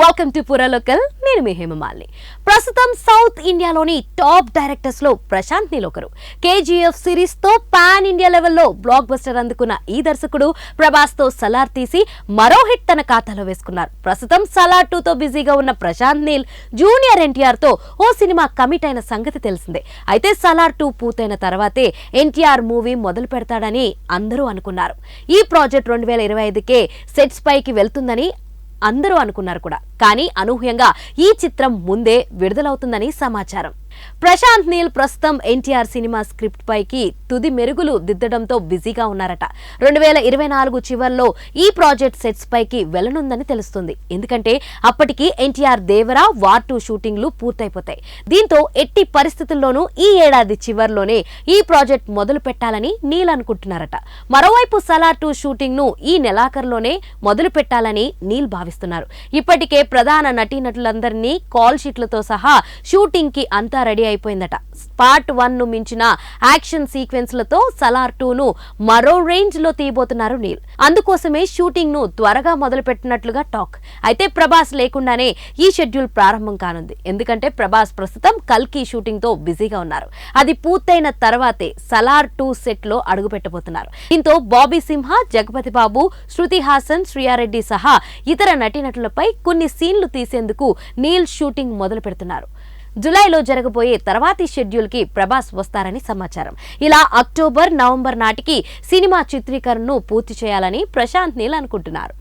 Welcome to పురలోకల్ నేను మీ హేమమాలిని. ప్రస్తుతం south ఇండియాలోని టాప్ డైరెక్టర్స్లో ప్రశాంత్ నీల్ ఒకరు. కేజీఎఫ్ సిరీస్తో పాన్ ఇండియా లెవెల్లో బ్లాక్ బస్టర్ అందుకున్న ఈ దర్శకుడు ప్రభాస్తో సలార్ తీసి మరో హిట్ తన ఖాతాలో వేసుకున్నారు. ప్రస్తుతం సలార్ టూ తో బిజీగా ఉన్న ప్రశాంత్ నీల్ జూనియర్ ఎన్టీఆర్తో ఓ సినిమా కమిట్ అయిన సంగతి తెలిసిందే. అయితే సలార్ టూ పూర్తయిన తర్వాతే ఎన్టీఆర్ మూవీ మొదలు పెడతాడని అందరూ అనుకున్నారు. ఈ ప్రాజెక్ట్ రెండు వేల ఇరవై ఐదుకే సెట్స్ పైకి వెళ్తుందని అందరూ అనుకున్నారు కూడా. కానీ అనూహ్యంగా ఈ చిత్రం ముందే విడుదలవుతుందని సమాచారం. ప్రశాంత్ నీల్ ప్రస్తుతం ఎన్టీఆర్ సినిమా స్క్రిప్ట్ పైకి తుది మెరుగులు దిద్దడంతో బిజీగా ఉన్నారట. రెండు వేల ఇరవై నాలుగు చివర్లో ఈ ప్రాజెక్ట్ సెట్స్ పైకి వెళ్ళనుందని తెలుస్తుంది. ఎందుకంటే అప్పటికి ఎన్టీఆర్ దేవరా వార్ టూ షూటింగ్లు పూర్తయిపోతాయి. దీంతో ఎట్టి పరిస్థితుల్లోనూ ఈ ఏడాది చివర్లోనే ఈ ప్రాజెక్ట్ మొదలు పెట్టాలని నీల్ అనుకుంటున్నారట. మరోవైపు సలార్ టూ షూటింగ్ను ఈ నెలాఖరులోనే మొదలు పెట్టాలని నీల్ భావిస్తున్నారు. ఇప్పటికే ప్రధాన నటీనటులందరినీ కాల్ షీట్లతో సహా షూటింగ్కి అంతా రెడీ అయిపోయిందట. పార్ట్ వన్ను మించిన యాక్షన్ సీక్వెన్స్లతో సలార్ టూ ను మరో రేంజ్లో తీయబోతున్నారు నీల్. అందుకోసమే షూటింగ్ను త్వరగా మొదలు పెట్టినట్లుగా టాక్. అయితే ప్రభాస్ లేకుండానే ఈ షెడ్యూల్ ప్రారంభం కానుంది. ఎందుకంటే ప్రభాస్ ప్రస్తుతం కల్కి షూటింగ్తో బిజీగా ఉన్నారు. అది పూర్తయిన తర్వాతే సలార్ టూ సెట్లో అడుగు పెట్టబోతున్నారు దీంతో బాబీ సింహ జగపతి బాబు శృతి హాసన్ శ్రియారెడ్డి సహా ఇతర నటీనటులపై కొన్ని సీన్లు తీసేందుకు నీల్ షూటింగ్ మొదలు పెడుతున్నారు జులైలో జరగబోయే తర్వాతి షెడ్యూల్కి ప్రభాస్ వస్తారని సమాచారం. ఇలా అక్టోబర్ నవంబర్ నాటికి సినిమా చిత్రీకరణను పూర్తి చేయాలని ప్రశాంత్ నీల్ అనుకుంటున్నారు.